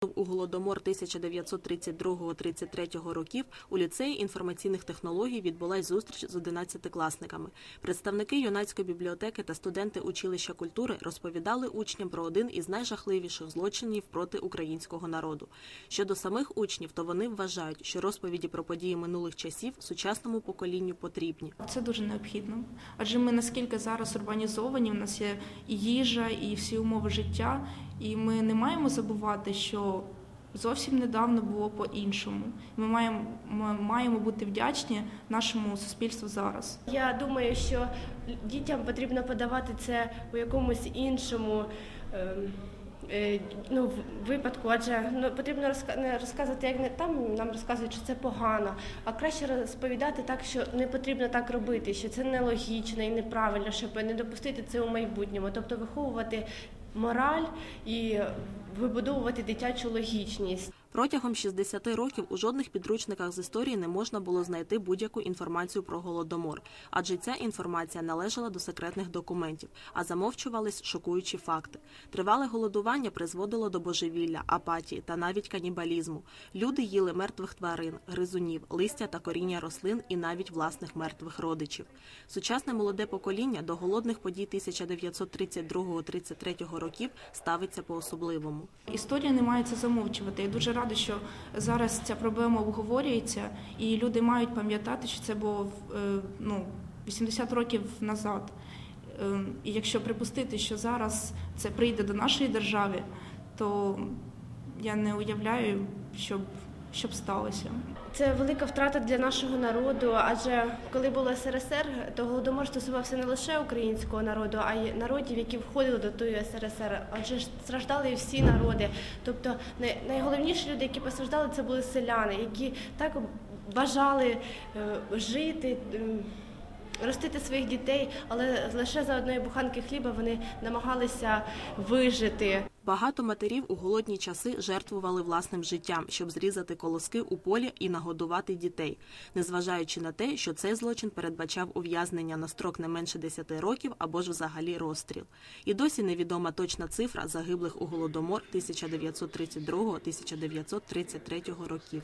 У голодомор 1932-33 років у ліцеї інформаційних технологій відбулась зустріч з 11-класниками. Представники юнацької бібліотеки та студенти училища культури розповідали учням про один із найжахливіших злочинів проти українського народу. Щодо самих учнів, то вони вважають, що розповіді про події минулих часів сучасному поколінню потрібні. Це дуже необхідно. Адже ми наскільки зараз урбанізовані, у нас є і їжа, і всі умови життя, і ми не маємо забувати, що зовсім недавно було по-іншому. Ми маємо, ми маємо бути вдячні нашому суспільству зараз. Я думаю, що дітям потрібно подавати це у якомусь іншому. ем, е, Ну, випадку, адже ну, потрібно розка- не розказувати, як не там нам розказують, що це погано, а краще розповідати так, що не потрібно так робити, що це нелогічно і неправильно, щоб не допустити це у майбутньому. Тобто виховувати мораль і вибудовувати дитячу логічність. Протягом 60 років у жодних підручниках з історії не можна було знайти будь-яку інформацію про голодомор, адже ця інформація належала до секретних документів, а замовчувались шокуючі факти. Тривале голодування призводило до божевілля, апатії та навіть канібалізму. Люди їли мертвих тварин, гризунів, листя та коріння рослин і навіть власних мертвих родичів. Сучасне молоде покоління до голодних подій 1932-33 років ставиться по-особливому. Історія не має це замовчувати. Я дуже рада, що зараз ця проблема обговорюється, і люди мають пам'ятати, що це було е, ну, 80 років назад. Е, І якщо припустити, що зараз це прийде до нашої держави, то я не уявляю, що б, що б сталося. Це велика втрата для нашого народу, адже коли було СРСР, то голодомор стосувався не лише українського народу, а й народів, які входили до тої СРСР. Адже страждали всі народи. Тобто найголовніші люди, які постраждали, це були селяни, які так бажали е, жити. Ростити своїх дітей, але лише за одної буханки хліба вони намагалися вижити. Багато матерів у голодні часи жертвували власним життям, щоб зрізати колоски у полі і нагодувати дітей, незважаючи на те, що цей злочин передбачав ув'язнення на строк не менше 10 років або ж взагалі розстріл. І досі невідома точна цифра загиблих у голодомор 1932-1933 років.